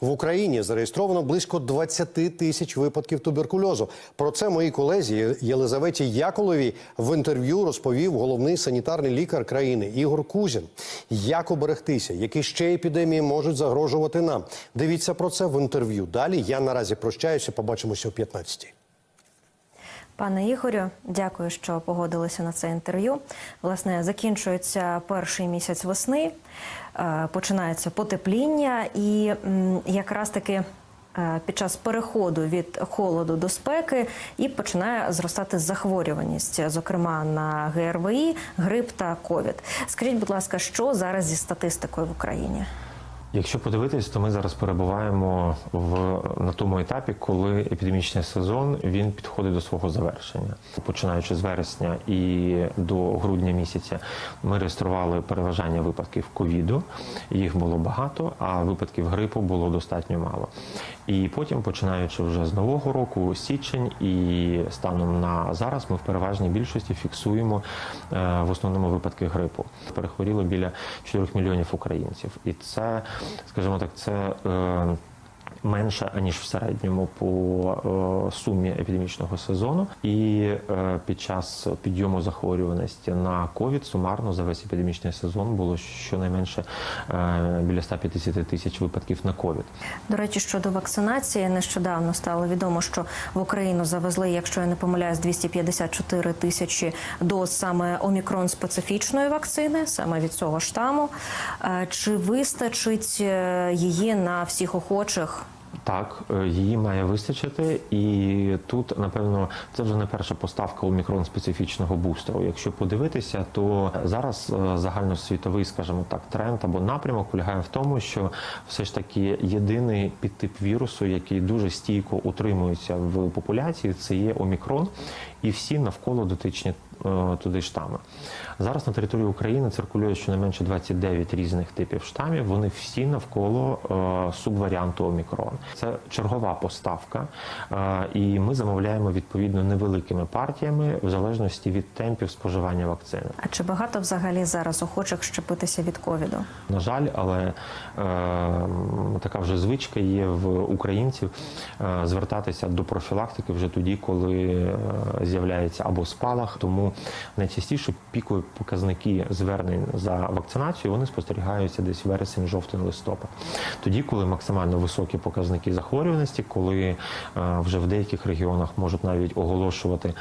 В Україні зареєстровано близько 20 тисяч випадків туберкульозу. Про це моїй колезі Єлизаветі Яколовій в інтерв'ю розповів головний санітарний лікар країни Ігор Кузін. Як оберегтися, які ще епідемії можуть загрожувати нам? Дивіться про це в інтерв'ю. Далі я наразі прощаюся. Побачимося о 15-й. Пане Ігорю, дякую, що погодилися на це інтерв'ю. Власне, закінчується перший місяць весни, е, починається потепління, і якраз таки е, під час переходу від холоду до спеки і починає зростати захворюваність, зокрема на ГРВІ, грип та ковід. Скажіть, будь ласка, що зараз зі статистикою в Україні? Якщо подивитись, то ми зараз перебуваємо в на тому етапі, коли епідемічний сезон він підходить до свого завершення. Починаючи з вересня і до грудня місяця, ми реєстрували переважання випадків ковіду. Їх було багато, а випадків грипу було достатньо мало. І потім, починаючи вже з нового року, січень і станом на зараз, ми в переважній більшості фіксуємо е, в основному випадки грипу. Перехворіло біля 4 мільйонів українців, і це, скажімо так, це. Менше аніж в середньому по е, сумі епідемічного сезону, і е, під час підйому захворюваності на ковід сумарно за весь епідемічний сезон було щонайменше е, біля 150 тисяч випадків на ковід. До речі, щодо вакцинації, нещодавно стало відомо, що в Україну завезли, якщо я не помиляюсь, 254 тисячі доз саме омікрон специфічної вакцини, саме від цього штаму. Чи вистачить її на всіх охочих? Так, е, її має вистачити, і тут, напевно, це вже не перша поставка омікрон специфічного бустеру. Якщо подивитися, то зараз е, загальносвітовий, скажімо так, тренд або напрямок полягає в тому, що все ж таки єдиний підтип вірусу, який дуже стійко утримується в популяції, це є омікрон, і всі навколо дотичні туди штами. Зараз на території України циркулює щонайменше 29 різних типів штамів. Вони всі навколо е, субваріанту омікрон. Це чергова поставка, е, і ми замовляємо відповідно невеликими партіями в залежності від темпів споживання вакцини. А чи багато взагалі зараз охочих щепитися від ковіду? На жаль, але е, така вже звичка є в українців е, звертатися до профілактики вже тоді, коли е, з'являється або спалах. Тому найчастіше пікові показники звернень за вакцинацію вони спостерігаються десь вересень, жовтень, листопад. Тоді, коли максимально високі показники захворюваності, коли е, вже в деяких регіонах можуть навіть оголошувати е,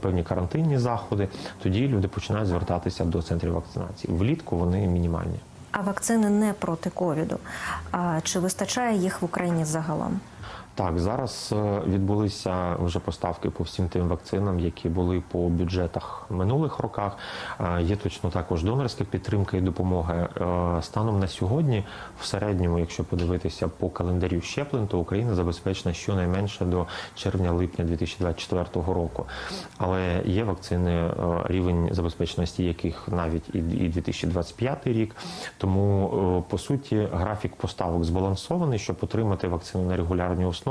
певні карантинні заходи, тоді люди починають звертатися до центрів вакцинації. Влітку вони мінімальні. А вакцини не проти ковіду. А чи вистачає їх в Україні загалом? Так, зараз е, відбулися вже поставки по всім тим вакцинам, які були по бюджетах минулих роках. Е, Є точно також донорська підтримка і допомога. Е, Станом на сьогодні, в середньому, якщо подивитися по календарю щеплень, то Україна забезпечена щонайменше до червня-липня 2024 року. Але є вакцини, рівень забезпеченості яких навіть і і 2025 рік. Тому по суті графік поставок збалансований, щоб отримати вакцину на регулярній основі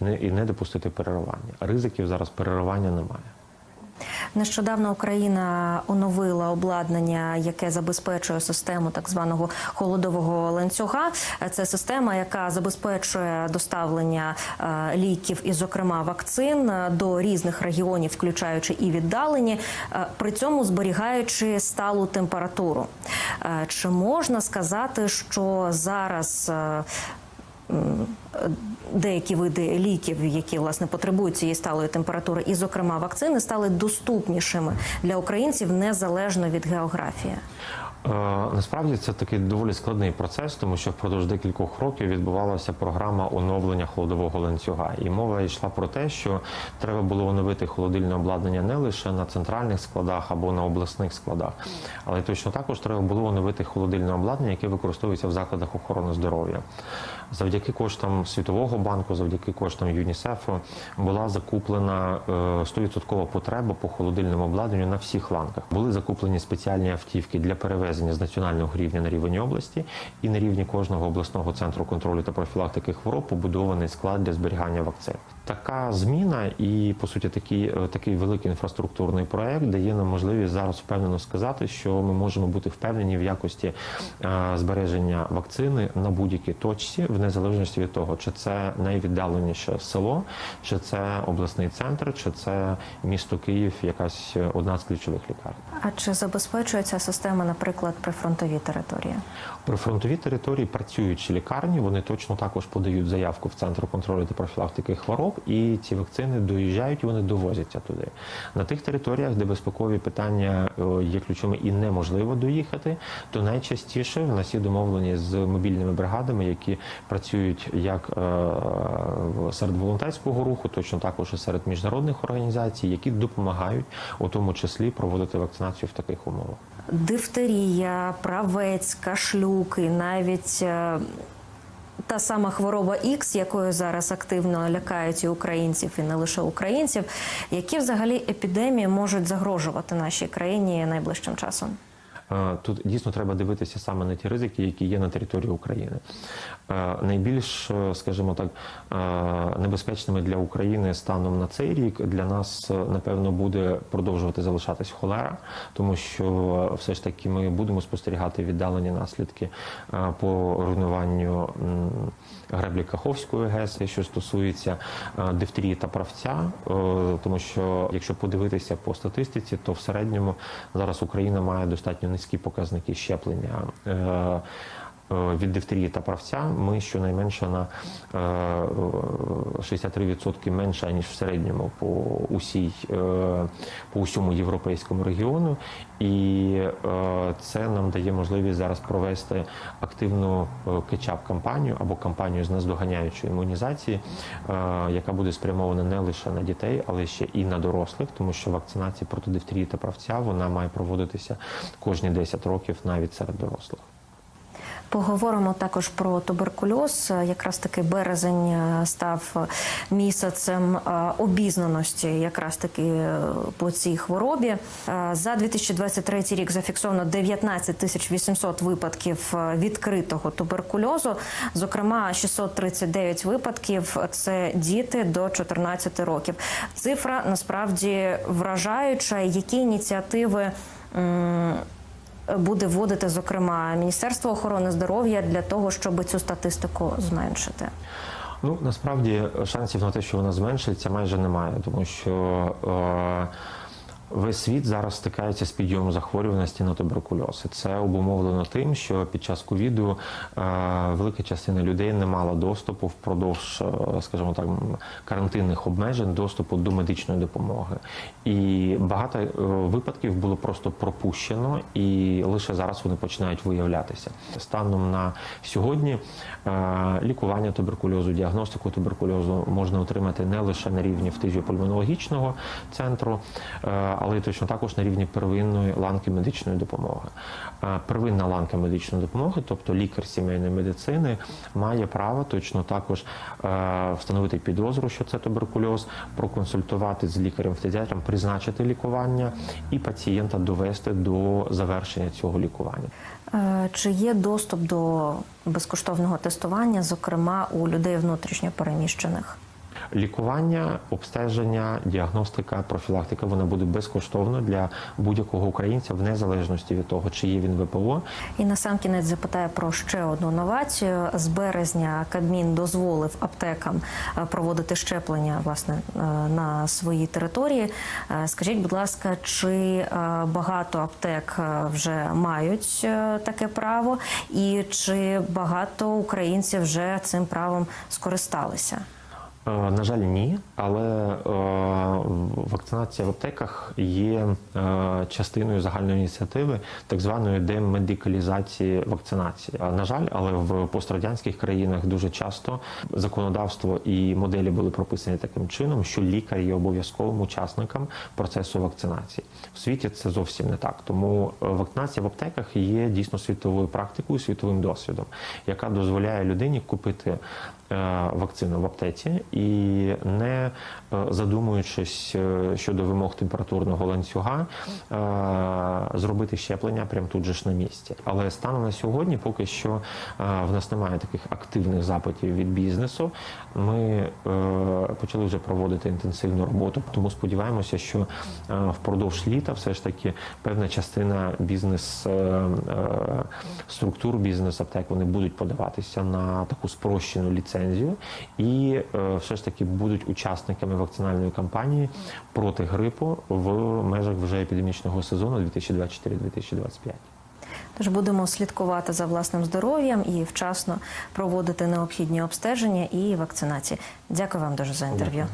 і не і не допустити переривання. Ризиків зараз переривання немає. Нещодавно Україна оновила обладнання, яке забезпечує систему так званого холодового ланцюга. Це система, яка забезпечує доставлення е, ліків і, зокрема, вакцин е, до різних регіонів, включаючи і віддалені, е, при цьому зберігаючи сталу температуру. Чи можна сказати, що зараз деякі види ліків, які власне потребують цієї сталої температури, і, зокрема, вакцини, стали доступнішими для українців незалежно від географії. Е, Насправді це такий доволі складний процес, тому що впродовж декількох років відбувалася програма оновлення холодового ланцюга, і мова йшла про те, що треба було оновити холодильне обладнання не лише на центральних складах або на обласних складах, але точно також треба було оновити холодильне обладнання, яке використовується в закладах охорони здоров'я. Завдяки коштам Світового банку, завдяки коштам ЮНІСЕФу була закуплена е, 100% потреба по холодильному обладнанню на всіх ланках. Були закуплені спеціальні автівки для перевезення з національного рівня на рівень області, і на рівні кожного обласного центру контролю та профілактики хвороб побудований склад для зберігання вакцин. Така зміна і по суті такий, е, такий великий інфраструктурний проект дає нам можливість зараз впевнено сказати, що ми можемо бути впевнені в якості е, збереження вакцини на будь-якій точці, в незалежності від того, чи це найвіддаленіше село, чи це обласний центр, чи це місто Київ, якась е, одна з ключових лікарень. А чи забезпечує ця система, наприклад, прифронтові території? При фронтовій території працюючі лікарні, вони точно також подають заявку в центр контролю та профілактики хвороб, і ці вакцини доїжджають і вони довозяться туди. На тих територіях, де безпекові питання е, є ключовими і неможливо доїхати, то найчастіше в нас є домовлені з мобільними бригадами, які працюють як е, серед волонтерського руху, точно також і серед міжнародних організацій, які допомагають у тому числі проводити вакцинацію в таких умовах. Дифтерія, правець, кашлюки, навіть е, та сама хвороба Ікс, якою зараз активно лякають і українців, і не лише українців, які взагалі епідемії можуть загрожувати нашій країні найближчим часом. Е, Тут дійсно треба дивитися саме на ті ризики, які є на території України. Е, Найбільш, е, скажімо так, небезпечними для України станом на цей рік для нас, напевно, буде продовжувати залишатись холера, тому що все ж таки ми будемо спостерігати віддалені наслідки по руйнуванню греблі Каховської ГЕС, що стосується дифтерії та правця, тому що якщо подивитися по статистиці, то в середньому зараз Україна має достатньо низькі показники щеплення. Е, е, Від дифтерії та правця ми щонайменше на е, 63% менше ніж в середньому по усій е, по усьому європейському регіону, і е, це нам дає можливість зараз провести активну е, кетчап кампанію або кампанію з наздоганяючої імунізації, е, яка буде спрямована не лише на дітей, але ще і на дорослих, тому що вакцинація проти дифтерії та правця вона має проводитися кожні 10 років навіть серед дорослих. Поговоримо також про туберкульоз. Якраз таки березень е, став місяцем е, обізнаності, якраз таки е, по цій хворобі. За 2023 рік зафіксовано 19 тисяч 800 випадків відкритого туберкульозу. Зокрема, 639 випадків це діти до 14 років. Цифра насправді вражаюча. Які ініціативи? Буде вводити, зокрема, Міністерство охорони здоров'я для того, щоб цю статистику зменшити. Ну насправді шансів на те, що вона зменшиться, майже немає, тому що е, весь світ зараз стикається з підйомом захворюваності на туберкульоз. Це обумовлено тим, що під час ковіду е, велика частина людей не мала доступу впродовж, е, скажімо так, карантинних обмежень доступу до медичної допомоги. І багато е, випадків було просто пропущено, і лише зараз вони починають виявлятися. Станом на сьогодні лікування туберкульозу, діагностику туберкульозу можна отримати не лише на рівні фтизіопульмонологічного центру, але й точно також на рівні первинної ланки медичної допомоги. Первинна ланка медичної допомоги, тобто лікар сімейної медицини, має право точно також е, встановити підозру, що це туберкульоз, проконсультувати з лікарем-фтизіатром, призначити лікування і пацієнта довести до завершення цього лікування. Е, Чи є доступ до безкоштовного тестування, зокрема у людей внутрішньо переміщених? Лікування, обстеження, діагностика, профілактика вона буде безкоштовно для будь-якого українця в незалежності від того, чи є він ВПО, І на сам кінець запитаю про ще одну новацію. З березня Кабмін дозволив аптекам е, проводити щеплення власне е, на своїй території. Е, Скажіть, будь ласка, чи багато аптек вже мають таке право, і чи багато українців вже цим правом скористалися? Е, На жаль, ні, але е, вакцинація в аптеках є е, частиною загальної ініціативи так званої демедикалізації вакцинації. На жаль, але в пострадянських країнах дуже часто законодавство і моделі були прописані таким чином, що лікар є обов'язковим учасником процесу вакцинації. В світі це зовсім не так. Тому вакцинація в аптеках є дійсно світовою практикою, світовим досвідом, яка дозволяє людині купити вакцину в аптеці і не е, задумуючись е, щодо вимог температурного ланцюга, е, зробити щеплення прямо тут же ж на місці. Але станом на сьогодні, поки що в нас немає таких активних запитів від бізнесу. Ми почали вже проводити інтенсивну роботу, тому сподіваємося, що впродовж літа все ж таки певна частина бізнес структур бізнес аптек вони будуть подаватися на таку спрощену ліцензію і все ж таки будуть учасниками вакцинальної кампанії проти грипу в межах вже епідемічного сезону 2024-2025. Тож будемо слідкувати за власним здоров'ям і вчасно проводити необхідні обстеження і вакцинації. Дякую вам дуже за інтерв'ю.